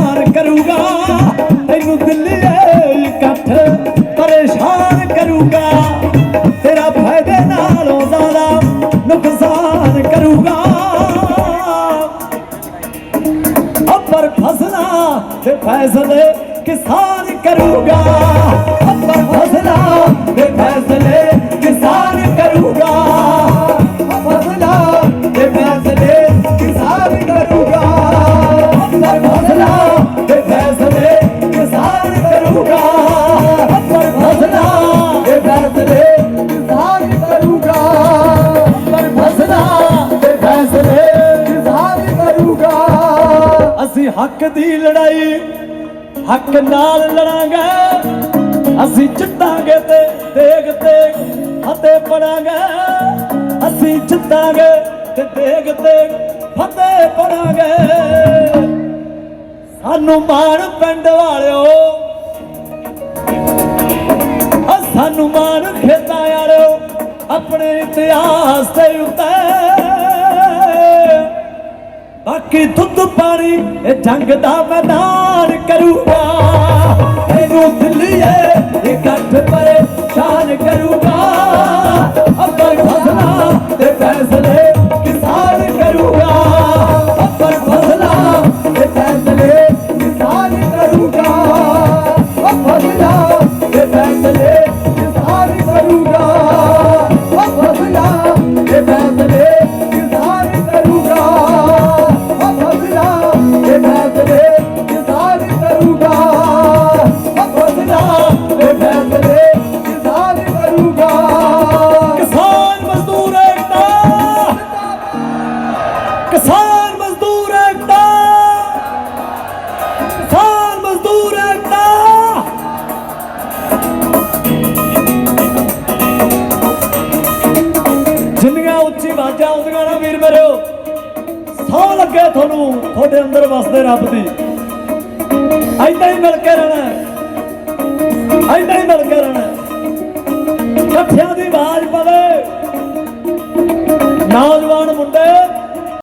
ਕਿਰਪਾਨ ਕਰੂਗਾ, ਤੈਨੂੰ ਦਿੱਲੀਏ ਇਕੱਠ ਪਰੇਸ਼ਾਨ ਕਰੂਗਾ। ਤੇਰਾ ਫਾਇਦੇ ਨਾਲੋਂ ਜ਼ਿਆਦਾ ਨੁਕਸਾਨ ਕਰੂਗਾ। ਅੱਪਰ ਫਸਲਾ ਤੇ ਫੈਸਲੇ ਕਿਸਾਨ ਕਰੂਗਾ। ਅੱਪਰ ਫਸਲਾ ਤੇ ਫੈਸਲੇ ਕਿਸਾਨ ਕਰੂਗਾ। ਹੱਕ ਦੀ ਲੜਾਈ, ਹੱਕ ਨਾਲ ਲੜਾਂਗੇ। ਅਸੀਂ ਜਿੱਤਾਂਗੇ ਤੇ ਦੇਗ ਤੇ ਫਤਿਹ ਪੜਾਂਗੇ। ਅਸੀਂ ਜਿੱਤਾਂਗੇ ਤੇ ਦੇਗ ਤੇ ਫਤਿਹ ਪੜਾਂਗੇ। ਸਾਨੂੰ ਮਾਣ ਪਿੰਡ ਵਾਲਿਓ ਸਾਨੂੰ ਮਾਣ ਖੇਤਾਂ ਵਾਲਿਓ, ਆਪਣੇ ਇਤਿਹਾਸ ਦੇ ਉੱਤੇ ਬਾਕੀ ਦੁੱਧ ਪਾਣੀ, ਇਹ ਜੰਗ ਦਾ ਮੈਦਾਨ ਕਰੂਗਾ। ਇਹਨੂੰ ਦਿੱਲੀਏ ਇਕੱਠ ਪਰੇਸ਼ਾਨ ਕਰੂਗਾ। ਅੱਬਰ ਫਸਲਾਂ ਤੇ ਫੈਸਲੇ ਕਿਸਾਨ ਕਰੂਗਾ। ਅੱਬਰ ਫਸਲਾਂ ਤੇ ਫੈਸਲੇ ਕਿਸਾਨ ਕਰੂਗਾ। ਉਹ ਫਸਲਾਂ ਤੇ ਫੈਸਲੇ ਕਿਸਾਨ ਕਰੂਗਾ। ਜਿੰਨੀਆਂ ਉੱਚੀ ਆਉਂਦੀਆਂ ਨਾ ਵੀਰ ਮੇਰਿਓ ਸੌ ਲੱਗੇ ਤੁਹਾਨੂੰ, ਤੁਹਾਡੇ ਅੰਦਰ ਵਸਦੇ ਰੱਬ ਦੀ। ਐਦਾਂ ਹੀ ਮਿਲ ਕੇ ਰਹਿਣਾ ਐਦਾਂ ਹੀ ਮਿਲ ਕੇ ਰਹਿਣਾ ਇਕੱਠਿਆਂ ਦੀ ਆਵਾਜ਼ ਪਵੇ। ਨੌਜਵਾਨ ਮੁੰਡੇ